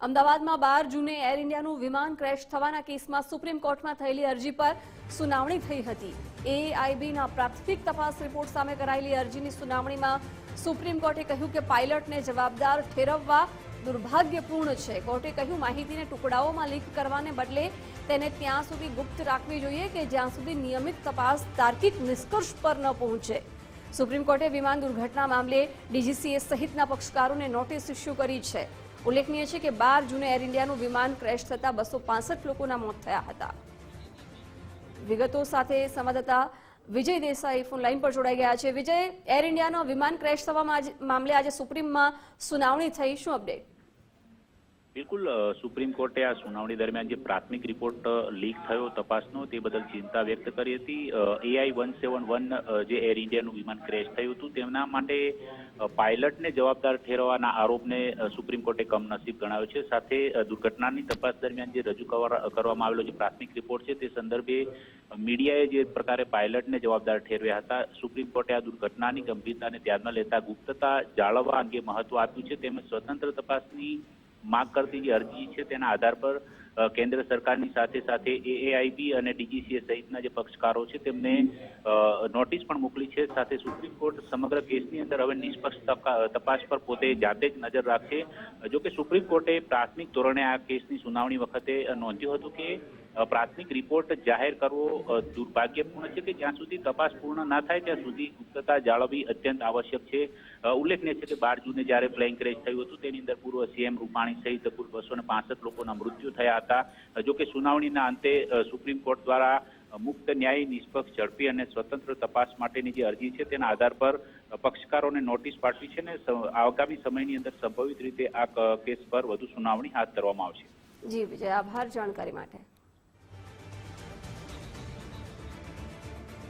અમદાવાદમાં બાર જૂને એર ઇન્ડિયાનું વિમાન ક્રેશ થવાના કેસમાં સુપ્રીમ કોર્ટમાં થયેલી અરજી પર સુનાવણી થઈ હતી. એઆઈબીના પ્રાથમિક તપાસ રિપોર્ટ સામે કરાયેલી અરજીની સુનાવણીમાં સુપ્રીમ કોર્ટે કહ્યું કે પાયલટને જવાબદાર ઠેરવવા દુર્ભાગ્યપૂર્ણ છે. કોર્ટે કહ્યું, માહિતીને ટુકડાઓમાં લીક કરવાને બદલે તેને ત્યાં સુધી ગુપ્ત રાખવી જોઈએ કે જ્યાં સુધી નિયમિત તપાસ તાર્કિક નિષ્કર્ષ પર ન પહોંચે. સુપ્રીમ કોર્ટે વિમાન દુર્ઘટના મામલે ડીજીસીએ સહિતના પક્ષકારોને નોટિસ ઇસ્યુ કરી છે. ઉલ્લેખનીય છે કે બાર જૂને એર ઇન્ડિયાનું વિમાન ક્રેશ થતાં બસો લોકોના મોત થયા હતા. વિગતો સાથે સંવાદદાતા વિજય દેસાઈ ફોન લાઈન પર જોડાઈ ગયા છે. વિજય, એર ઇન્ડિયાનો વિમાન ક્રેશ થવા મામલે આજે સુપ્રીમમાં સુનાવણી થઈ. શું અપડેટ? બિલકુલ સુપ્રીમ કોર્ટે આ સુનાવણી દરમિયાન જે પ્રાથમિક રિપોર્ટ લીક થયો તપાસનો, તે બદલ ચિંતા વ્યક્ત કરી હતી. એઆઈ વન સેવન વન જે એર ઇન્ડિયાનું વિમાન ક્રેશ થયું હતું, તેમના માટે પાયલટને જવાબદાર ઠેરવવાના આરોપને સુપ્રીમ કોર્ટે કમનસીબ ગણાવ્યો છે. સાથે દુર્ઘટનાની તપાસ દરમિયાન જે રજૂ કરવા- કરવામાં આવેલો જે પ્રાથમિક રિપોર્ટ છે, તે સંદર્ભે મીડિયાએ જે પ્રકારે પાયલટને જવાબદાર ઠેરવ્યા હતા, સુપ્રીમ કોર્ટે આ દુર્ઘટનાની ગંભીરતાને ધ્યાનમાં લેતા ગુપ્તતા જાળવવા અંગે મહત્વ આપ્યું છે. તેમજ સ્વતંત્ર તપાસની માંગ કરતી જે અરજી છે તેના આધાર પર કેન્દ્ર સરકારની સાથે સાથે એએઆઈબી અને ડીજીસીએ સહિતના જે પક્ષકારો છે તેમને નોટિસ પણ મોકલી છે. સાથે સુપ્રીમ કોર્ટ સમગ્ર કેસની અંદર હવે નિષ્પક્ષ તપા- તપાસ પર પોતે જાતે જ નજર રાખશે જો કે સુપ્રીમ કોર્ટે પ્રાથમિક ધોરણે આ કેસની સુનાવણી વખતે નોંધ્યું હતું કે પ્રાથમિક રિપોર્ટ જાહેર કરવો દુર્ભાગ્યપૂર્ણ છે કે જ્યાં સુધી તપાસ પૂર્ણ ના થાય, ત્યાં સુધી ગુપ્તતા જાળવવી અત્યંત આવશ્યક છે. ઉલ્લેખનીય છે કે બાર જૂને જ્યારે પ્લેન ક્રેશ થયું હતું, તેની અંદર પૂર્વ સીએમ રૂપાણી સહિત કુલ બસો લોકોના મૃત્યુ થયા હતા. જોકે સુનાવણીના અંતે સુપ્રીમ કોર્ટ દ્વારા મુક્ત ન્યાય નિષ્પક્ષ ઝડપી અને સ્વતંત્ર તપાસ માટેની જે અરજી છે, તેના આધાર પર પક્ષકારોને નોટિસ પાઠવી છે ને સ- આગામી સમયની અંદર સંભવિત રીતે આ કેસ પર વધુ સુનાવણી હાથ ધરવામાં આવશે. જી, વિજય, આભાર જાણકારી માટે.